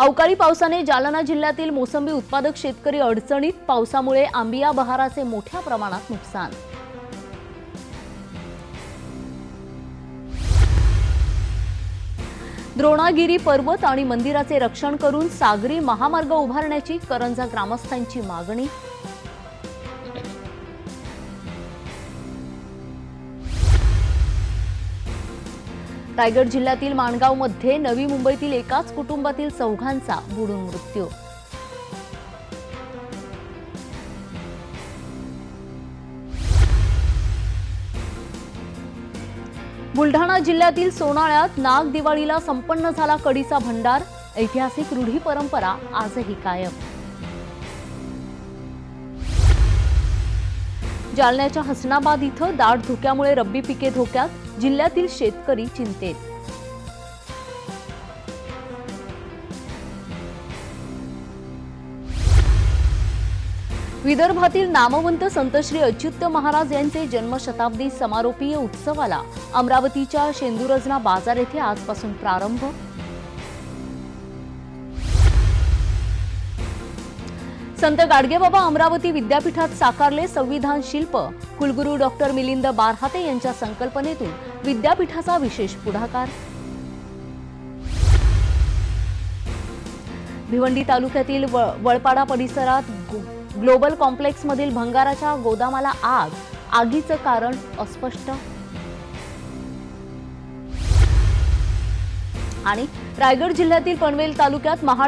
अवकाळी पावसाने जालना जिल्ह्यातील मोसंबी उत्पादक शेतकरी अडचणीत. पावसामुळे आंबिया बहाराचे मोठ्या प्रमाणात नुकसान. द्रोणागिरी पर्वत आणि मंदिराचे रक्षण करून सागरी महामार्ग उभारण्याची करंजा ग्रामस्थांची मागणी. रायगड जिल्ह्यातील माणगावमध्ये नवी मुंबईतील एकाच कुटुंबातील चौघांचा बुडून मृत्यू. बुलढाणा जिल्ह्यातील सोनाळ्यात नाग दिवाळीला संपन्न झाला कडीचा भंडार. ऐतिहासिक रूढी परंपरा आजही कायम. जालन्याच्या हसनाबाद इथं दाट धुक्यामुळे रब्बी पिके धोक्यात जिल्ह्यातील शेतकरी चिंतेत. विदर्भातील नामवंत संत श्री अच्युत महाराज यांचे जन्मशताब्दी समारोपीय उत्सवाला अमरावतीच्या शेंदुरजना बाजार येथे आजपासून प्रारंभ संत गाडगेबाबा अमरावती विद्यापीठात साकारले संविधान शिल्प. कुलगुरू डॉक्टर मिलिंद बारहाते यांच्या संकल्पनेतून विद्यापीठाचा विशेष पुढाकार. भिवंडी तालुक्यातील व- वळपाडा परिसरात ग्लोबल कॉम्प्लेक्समधील भंगाराच्या गोदामाला आग. आगीचं कारण अस्पष्ट. आणि रायगड जिल्ह्यातील पनवेल तालुक्यात महाड